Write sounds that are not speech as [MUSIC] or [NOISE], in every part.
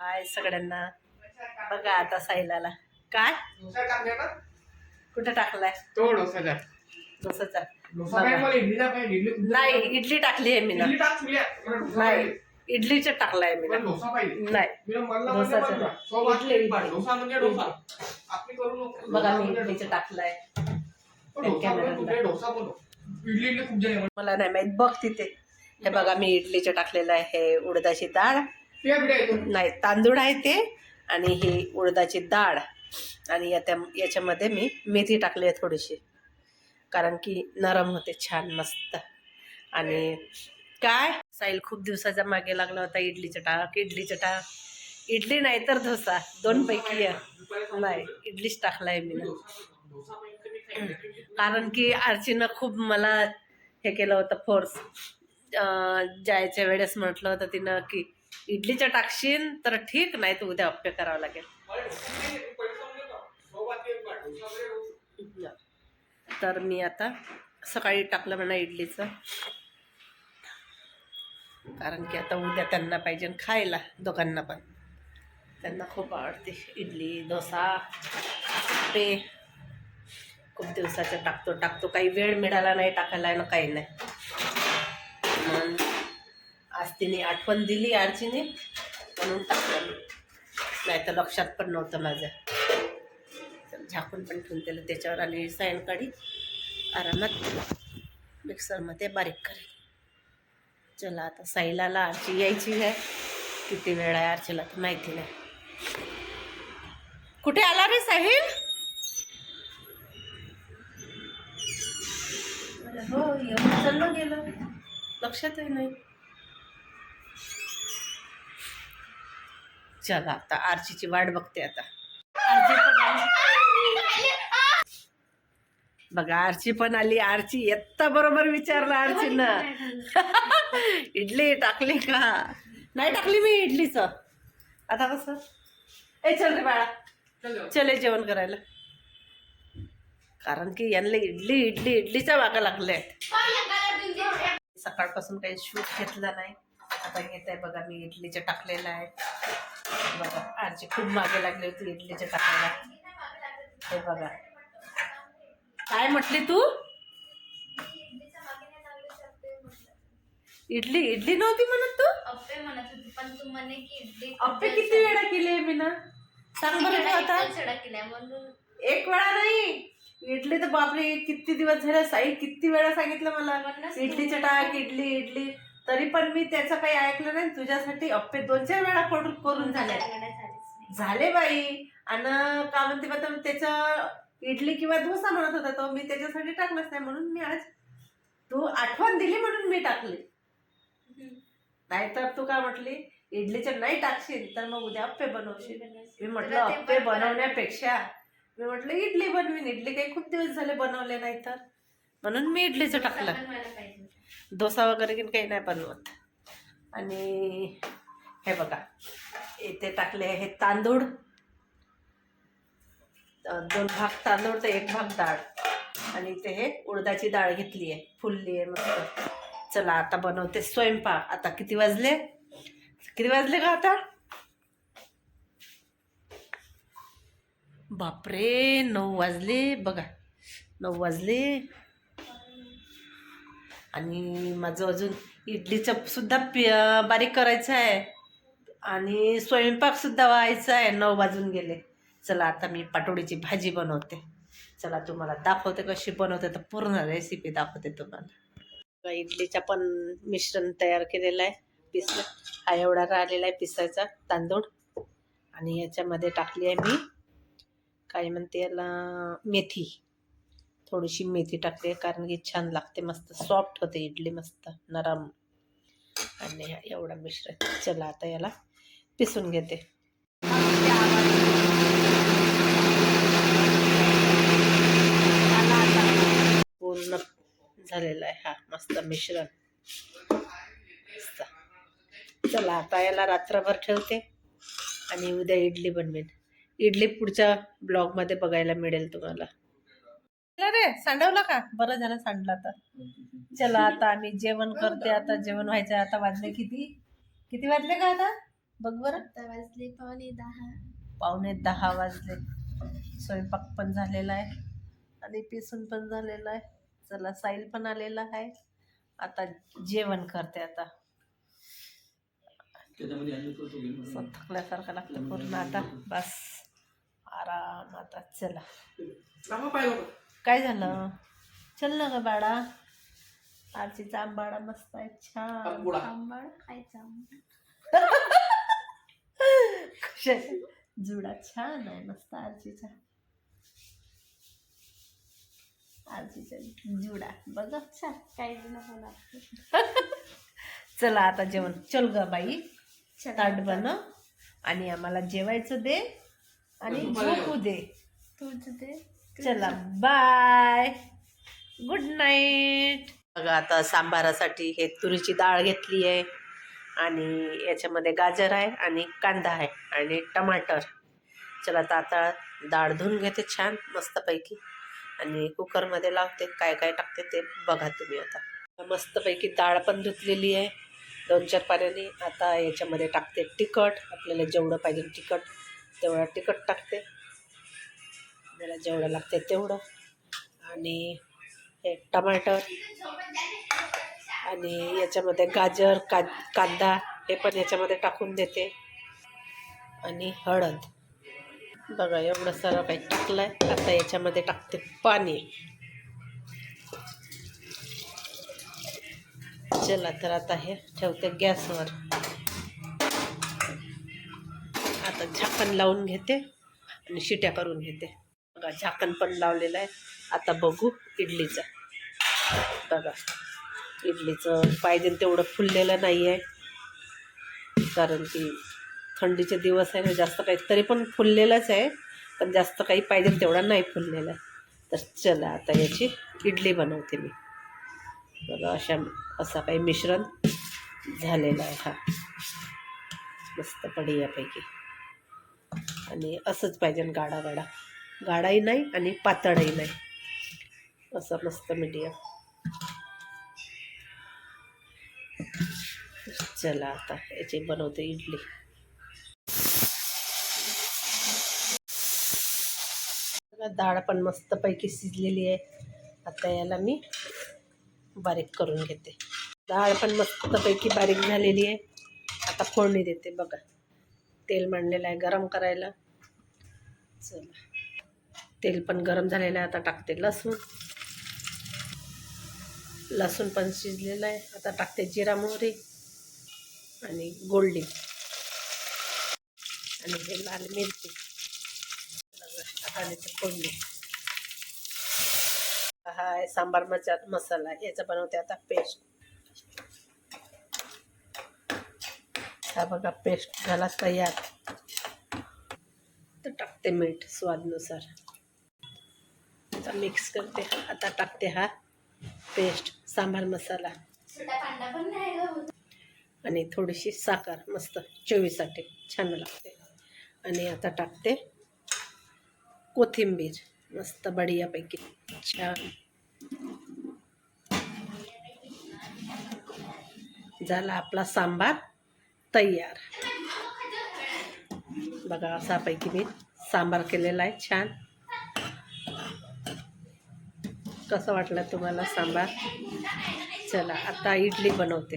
हाय सगळ्यांना. बघा आता साईलाला काय? कुठं टाकलाय? तो डोसाचा. डोसाचा. नाही इडली टाकली आहे मी ना. नाही. इडलीचं टाकलाय मी नाही. डोसाचा म्हणजे म्हणजे बघा मी इडलीचं. टाकलाय. मला नाही माहीत. बघ तिथे. हे बघा मी इडलीचं टाकलेलं आहे. हे उडदाची डाळ. नाही तांदूळ आहे ते आणि ही उडदाची डाळ. आणि याच्या याच्यामध्ये मी मेथी टाकली आहे थोडीशी. कारण की नरम होते छान मस्त. आणि काय? साईल खूप दिवसाच्या मागे लागला होता इडलीचं टाक इडली टाक इडली नाही तर डोसा दोन पैकी नाही इडलीच टाकलाय मी मी कारण की आरचीनं खूप मला हे केलं होतं फोर्स जायच्या वेळेस म्हटलं होतं तिनं की इडलीचं टाकशील तर ठीक नाही तर उद्या अप्पे करावं लागेल. तर मी आता सकाळी टाकलं म्हणा इडलीचं. कारण की आता उद्या त्यांना पाहिजे खायला दोघांना पण. त्यांना खूप आवडते इडली डोसा ते खूप दिवसाचं टाकतो टाकतो. काही वेळ मिळाला नाही टाकायला ना काही नाही. तिने आठवण दिली आरचीने म्हणून टाकलं मी. नाही तर लक्षात पण नव्हतं माझं. तर झाकून पण ठेवून दिलं त्याच्यावर आणि सायंकाळी आरामात मिक्सरमध्ये बारीक करेल चला आता साईलाला आरची यायची आहे. किती वेळ आहे आरचीला तर माहिती नाही. कुठे आला रे साहिल? हो येऊन चाललं गेलं. लक्षातही नाही. चला आता आरचीची वाट बघते आता. बघा आरची पण आली. आरची येत्ता बरोबर विचारलं आरचीनं [LAUGHS] इडली टाकली का? नाही टाकली मी इडलीचं. आता कसं? ए चल रे बाळा. चल. जेवण करायला. कारण की यांना इडली इडली इडलीच्या वागा लागले सकाळपासून काही शूट घेतला नाही. आता घेत आहे बघा मी इडलीचं टाकलेलं आहे. बघा आरची खूप मागे लागली होती इडलीचं टाकायला हे बघा. काय म्हटली तू? इडली इडली नव्हती म्हणत तू? अप्पे म्हणत होती पण तू म्हणे की इडली अप्पे किती वेळा केली मी ना सांग बरं तू आता. चढा केलाय म्हणून. एक वेळा नाही. इडली तर बापरे किती दिवस झाले साई किती वेळा सांगितलं मला. इडलीचं टाक इडली इडली. तरी पण मी त्याचं काही ऐकलं नाही. तुझ्यासाठी अप्पे दोन चार वेळा करून करून झाले. झाले बाई. आणि का म्हणते बा त्याचं इडली किंवा डोसा म्हणत होता तो मी त्याच्यासाठी टाकलंच नाही म्हणून मी आज तू आठवण दिली म्हणून मी टाकली. नाहीतर तू काय म्हटली इडलीचे नाही टाकशील तर मग उद्या अप्पे बनवशील. मी म्हटलं अप्पे बनवण्यापेक्षा. मी म्हटलं इडली बनवीन. इडली काही खूप दिवस झाले बनवले नाही तर म्हणून मी इडलीचं टाकलं. डोसा वगैरे की काही नाही बनवत. आणि हे बघा इथे टाकले हे तांदूळ. दोन भाग तांदूळ तर एक भाग डाळ. आणि इथे हे उडदाची डाळ घेतली आहे. फुलली आहे मस्त. चला आता बनवते स्वयंपाक. आता किती वाजले? किती वाजले का आता? बापरे नऊ वाजले. बघा नऊ वाजले. आणि माझं अजून इडलीचं सुद्धा पि बारीक करायचं आहे. आणि स्वयंपाकसुद्धा व्हायचा आहे. नऊ वाजून गेले. चला आता मी पाटोडीची भाजी बनवते. चला तुम्हाला दाखवते कशी बनवते. तर पूर्ण रेसिपी दाखवते तुम्हाला. इडलीचा पण मिश्रण तयार केलेलं आहे. पिसलं. हा एवढा राहिलेला आहे पिसायचा तांदूळ. आणि याच्यामध्ये टाकली आहे मी. काय म्हणते याला? मेथी. थोडीशी मेथी टाकते कारण की छान लागते मस्त. सॉफ्ट होते इडली मस्त नरम. आणि एवढा मिश्रण चला आता याला पिसून घेते. पूर्ण झालेला आहे हा मस्त मिश्रण. मस्त चला आता याला रात्रभर ठेवते आणि उद्या इडली बनवेन. इडली पुढच्या ब्लॉगमध्ये बघायला मिळेल तुम्हाला. रे सांडवलं का? बरं झालं सांडलं आता. चला आता आम्ही जेवण करते आता जेवण व्हायचं. आता वाजले किती? किती वाजले का आता? बघ बरं. आता वाजले पावणे दहा. पावणे दहा वाजले. स्वयंपाक पण झालेला आहे आणि पिसून पण झालेला आहे. चला साईल पण आलेला आहे. आता जेवण करते आता. थकल्यासारखं लागतं पूर्ण आता. बस. आराम आता. चला. काय झालं? चल ना ग बाळा. आरतीचा आंबाडा मस्त आहे छान. आंबाड. खायचा जुडा छान आहे मस्त आरतीचा. आरतीचा जुडा. बघ. छान. काही लागते. चला आता जेवण. चल ग बाई. ताट बनव आणि आम्हाला जेवायचं दे आणि झोपू दे. तुझं ते चला बाय गुड नाईट बघा आता सांबारासाठी हे तुरीची डाळ घेतली आहे आणि याच्यामध्ये गाजर आहे आणि कांदा आहे आणि टमाटर. चला आता डाळ धुवून घेते छान मस्तपैकी. आणि कुकरमध्ये लावते काय काय टाकते ते बघा तुम्ही आता. मस्तपैकी डाळ पण धुतलेली आहे. दोन चार पाण्याने आता याच्यामध्ये टाकते तिखट. आपल्याला जेवढं पाहिजे तिखट तेवढं तिखट टाकते. मला जेवढं लागते तेवढं. आणि हे टमाटर आणि याच्यामध्ये गाजर का कांदा हे पण याच्यामध्ये टाकून देते. आणि हळद. बघा एवढं सर्व काही टाकलं आहे आता याच्यामध्ये टाकते पाणी. चला तर आता हे ठेवते गॅसवर. आता झाकण लावून घेते आणि शिट्या करून घेते. बघा झाकण पण लावलेलं आहे. आता बघू इडलीचं. बघा इडलीचं पाहिजे तेवढं फुललेलं नाही आहे. कारण की थंडीचे दिवस आहे ना जास्त काही तरी पण फुललेलंच आहे. पण जास्त काही पाहिजे तेवढा नाही फुललेला. आहे तर चला आता याची इडली बनवते मी. बघा अशा असा काही मिश्रण झालेला आहे हा. मस्त यापैकी आणि असंच पाहिजे गाडा गाडा. गाडाही नाही आणि पातळही नाही. असं मस्त मीडियम चला आता याची बनवते इडली. डाळ पण मस्तपैकी शिजलेली आहे. आता याला मी बारीक करून घेते. डाळ पण मस्तपैकी बारीक झालेली आहे. आता फोडणी देते बघा. तेल मांडलेलं आहे गरम करायला. चला. तेल पण गरम झालेलं आहे आता टाकते. लसूण. लसूण पण शिजलेलं आहे. आता टाकते जिरा मोहरी आणि गोल्डी. आणि हे लाल मिरची. आणि देते हा आहे सांबार मचा मसाला. याचा बनवते आता पेस्ट. हा बघा पेस्ट झाला तयार. तर टाकते मीठ स्वादनुसार. आता मिक्स करते आता टाकते हा पेस्ट सांबार मसाला. आणि थोडीशी साखर मस्त चवीसाठी छान लागते. आणि आता टाकते कोथिंबीर मस्त बढियापैकी. छान. झाला आपला सांबार तयार. बघा असापैकी मी सांबार केलेला आहे छान. कसं वाटलं तुम्हाला सांबार चला आता इडली बनवते.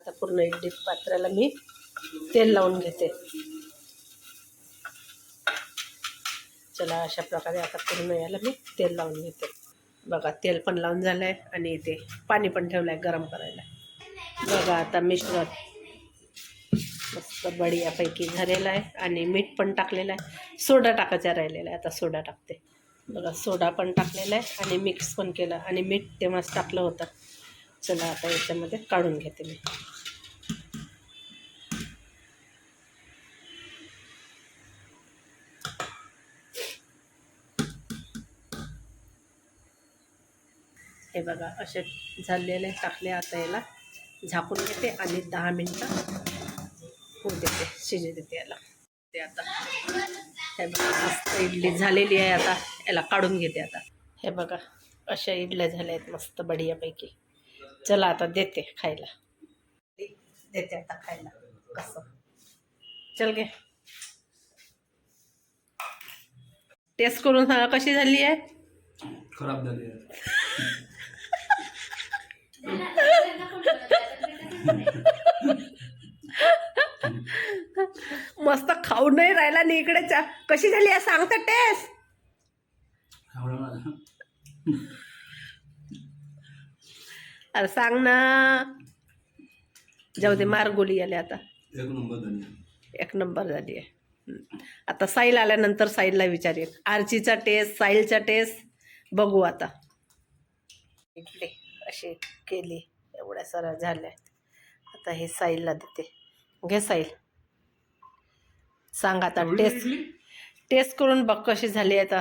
आता पूर्ण इडली पात्राला मी तेल लावून घेते. चला अशा प्रकारे आता पूर्ण याला मी तेल लावून घेते. बघा तेल पण लावून झालं आहे आणि इथे पाणी पण ठेवलं आहे गरम करायला. बघा आता मिश्रण मस्त बढियापैकी झालेलं आहे आणि मीठ पण टाकलेलं आहे. सोडा टाकायचा राहिलेला आहे आता सोडा टाकते. बघा सोडा पण टाकलेला आहे आणि मिक्स पण केलं. आणि मीठ तेव्हाच टाकलं होतं. चला आता याच्यामध्ये काढून घेते मी. हे बघा असे झालेले टाकले आता याला. झाकून घेते आणि दहा मिनटं होऊ देते शिजू देते याला. ते आता. हे बघा मस्त इडली झालेली आहे आता. याला काढून घेते आता. हे बघा अशा इडल्या झाल्या आहेत मस्त बढियापैकी. चला आता देते खायला. देते आता खायला. कसं? चल घे. टेस्ट करून सांगा कशी झाली आहे? खराब झाली आहे [LAUGHS] त्यांना पण बोलत आहे, तर ते तसंच आहे. खाऊन नाही राहिला नाही इकडे चा कशी झाली आहे सांगता टेस्ट अरे सांग ना. जाऊ दे मार गोली आले आता. एक नंबर झाली. आहे. एक नंबर झाली आहे. आता साईल आल्यानंतर साईलला विचारेल आर्चीचा टेस्ट साईलचा टेस्ट बघू आता. इडली अशी केली. एवढ्या साऱ्या झाल्या. आता हे साईलला देते. घे साईल सांग आता टेस्ट? टेस्ट करून बघ कशी झाली आता.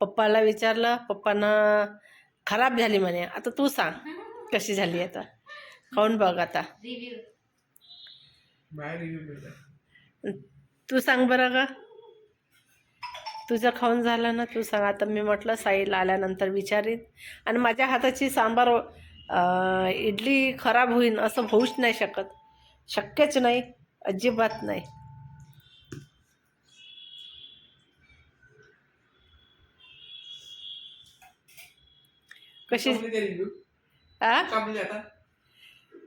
पप्पाला विचारलं पप्पानं खराब झाली म्हणे. आता तू सांग कशी झाली आता? खाऊन बघ आता. तू सांग बरं का तुझं खाऊन झालं ना तू सांग. आता मी म्हटलं साईला आल्यानंतर विचारीन. आणि माझ्या हाताची सांबार इडली खराब होईन असं होऊच नाही शकत. शक्यच नाही. अजिबात नाही. कशी?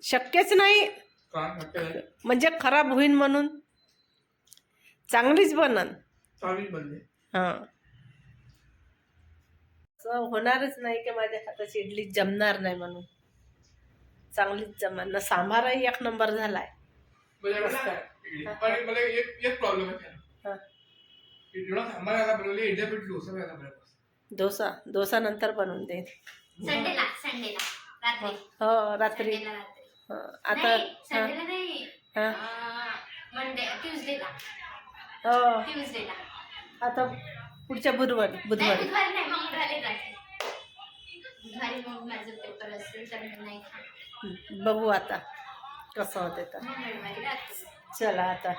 शक्यच नाही. म्हणजे खराब होईन म्हणून. चांगलीच बनन. हां. असं होणारच नाही की माझ्या हाताची इडली जमणार नाही म्हणून. चांगलीच जमणार ना सांबारही एक नंबर झालाय. म्हणजे डोसा. डोसा नंतर बनवून देईन. संडेला संडेला रात्री. हो रात्री. संडेला रात्री. हं, आता नाही हां संडेला नाही. हां. मंडे ट्युजडेला हो. ट्युजडेला आता पुढच्या बुधवारी नाही बुधवारी. बुधवारी नाही मंगळवारी रात्री. बुधवारी मग माझं पेपर असेल तर मी नाही खाणार. हं, बघू आता कसं होते तर. मंगळवारी रात्री. चला आता.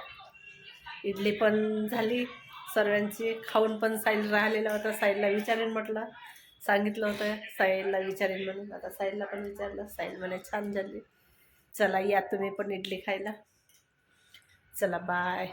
इडली पण झाली. सर्वांची खाऊन पण साईल राहिलेला होता. साईलला विचारेन म्हटलं. सांगितलं होतं साईलला विचारेन म्हणून. आता साईलला पण विचारलं. साईल म्हणे छान झाली. चला या तुम्ही पण इडली खायला. चला बाय